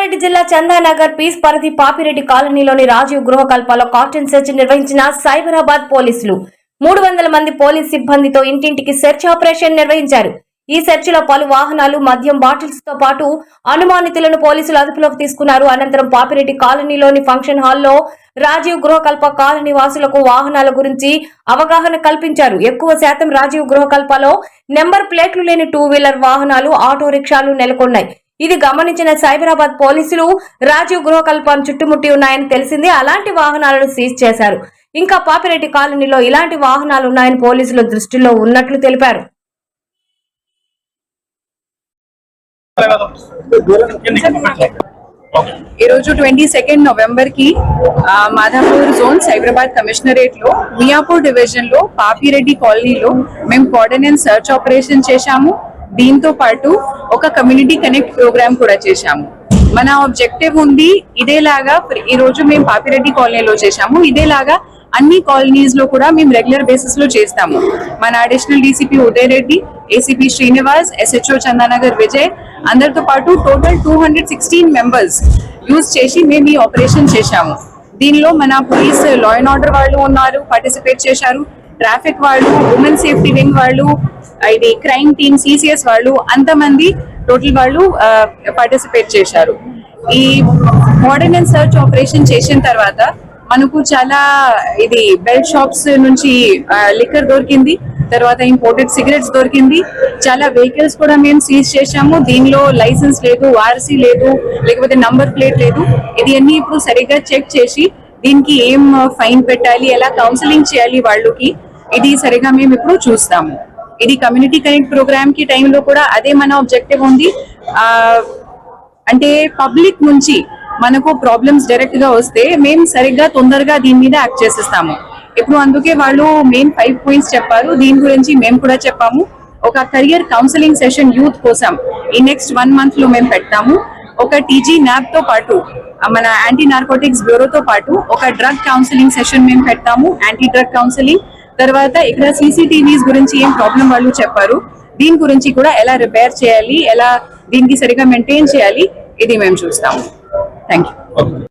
రంగారెడ్డి జిల్లా చందానగర్ పీస్ పరిధి పాపిరెడ్డి కాలనీలోని రాజీవ్ గృహకల్పలో కాటన్ సెర్చ్ నిర్వహించిన సైబరాబాద్ పోలీసులు. మూడు వందల మంది పోలీస్ సిబ్బందితో ఇంటింటికి సెర్చ్ ఆపరేషన్ నిర్వహించారు. ఈ సెర్చ్లో పలు వాహనాలు మద్యం బాటిల్స్తో పాటు అనుమానితులను పోలీసులు అదుపులోకి తీసుకున్నారు. అనంతరం పాపిరెడ్డి కాలనీలోని ఫంక్షన్ హాల్లో రాజీవ్ గృహకల్ప కాలనీ వాసులకు వాహనాల గురించి అవగాహన కల్పించారు. ఎక్కువ శాతం రాజీవ్ గృహకల్పలో నెంబర్ ప్లేట్లు లేని టూ వీలర్ వాహనాలు ఆటో రిక్షాలు నెలకొన్నాయి. ఇది గమనించిన సైబరాబాద్ పోలీసులు రాజీవ్ గృహకల్పాన్ని చుట్టుముట్టి ఉన్నాయని తెలిసింది. అలాంటి వాహనాలను సీజ్ చేశారు. ఇంకా పాపిరెడ్డి కాలనీలో ఇలాంటి వాహనాలు ఉన్నాయని పోలీసుల దృష్టిలో ఉన్నట్లు తెలిపారు. ఈ రోజు ట్వంటీ సెకండ్ నవంబర్కి మాధాపూర్ జోన్ సైబరాబాద్ కమిషనరేట్లో మియాపూర్ డివిజన్లో పాపిరెడ్డి కాలనీలో మేము కోఆర్డినేట్ సర్చ్ ఆపరేషన్ చేశాము. దీంతో పాటు ఒక కమ్యూనిటీ కనెక్ట్ ప్రోగ్రామ్ కూడా చేశాము. మన ఆబ్జెక్టివ్ ఉంది ఇదేలాగా ప్ర- ఈ రోజు మేము పాపిరెడ్డి కాలనీలో చేశాము. ఇదేలాగా అన్ని కాలనీస్లో కూడా మేము రెగ్యులర్ బేసిస్లో చేస్తాము. మన additional DCP Uday Reddy ACP Srinivas SHO Chandanagar Vijay అందరితో పాటు total two hundred sixteen members use చేసి మేము ఈ ఆపరేషన్ చేశాము. దీనిలో మన పోలీస్ లా అండ్ ఆర్డర్ వాళ్ళు ఉన్నారు పార్టిసిపేట్ చేశారు. ట్రాఫిక్ వాళ్ళు ఉమెన్ సేఫ్టీ వింగ్ వాళ్ళు ఇది క్రైమ్ టీమ్ సిసిఎస్ వాళ్ళు అంతమంది టోటల్ వాళ్ళు పార్టిసిపేట్ చేశారు. ఈ మోడర్న్ అండ్ సర్చ్ ఆపరేషన్ చేసిన తర్వాత మనకు చాలా ఇది బెల్ట్ షాప్స్ నుంచి లిక్కర్ దొరికింది తర్వాత ఇంపోర్టెడ్ సిగరెట్స్ దొరికింది. చాలా వెహికల్స్ కూడా మేము సీజ్ చేశాము. దీనిలో లైసెన్స్ లేదు ఆర్సీ లేదు లేకపోతే నంబర్ ప్లేట్ లేదు. ఇది అన్ని ఇప్పుడు సరిగ్గా చెక్ చేసి దీనికి ఏం ఫైన్ పెట్టాలి ఎలా కౌన్సిలింగ్ చేయాలి వాళ్ళకి ఇది సరిగా మేము ఇప్పుడు చూస్తాము. ఇది కమ్యూనిటీ కనెక్ట్ ప్రోగ్రామ్కి టైంలో కూడా అదే మన ఆబ్జెక్టివ్ ఉంది. అంటే పబ్లిక్ నుంచి మనకు ప్రాబ్లమ్స్ డైరెక్ట్గా వస్తే మేము సరిగ్గా తొందరగా దీని మీద యాక్ట్ చేసేస్తాము. ఇప్పుడు అందుకే వాళ్ళు మెయిన్ ఫైవ్ పాయింట్స్ చెప్పారు. దీని గురించి మేము కూడా చెప్పాము. ఒక కెరియర్ కౌన్సిలింగ్ సెషన్ యూత్ కోసం ఈ నెక్స్ట్ వన్ మంత్లో మేము పెడతాము. ఒక టీజీ న్యాప్తో పాటు మన యాంటీ నార్కోటిక్స్ బ్యూరోతో పాటు ఒక డ్రగ్ కౌన్సిలింగ్ సెషన్ మేము పెడతాము. యాంటీ డ్రగ్ కౌన్సిలింగ్ తర్వాత ఇక్కడ సీసీటీవీస్ గురించి ఏం ప్రాబ్లం వాళ్ళు చెప్పారు. దీని గురించి కూడా ఎలా రిపేర్ చేయాలి ఎలా దీనికి సరిగా మెయింటైన్ చేయాలి ఇది మేము చూస్తాము. Thank you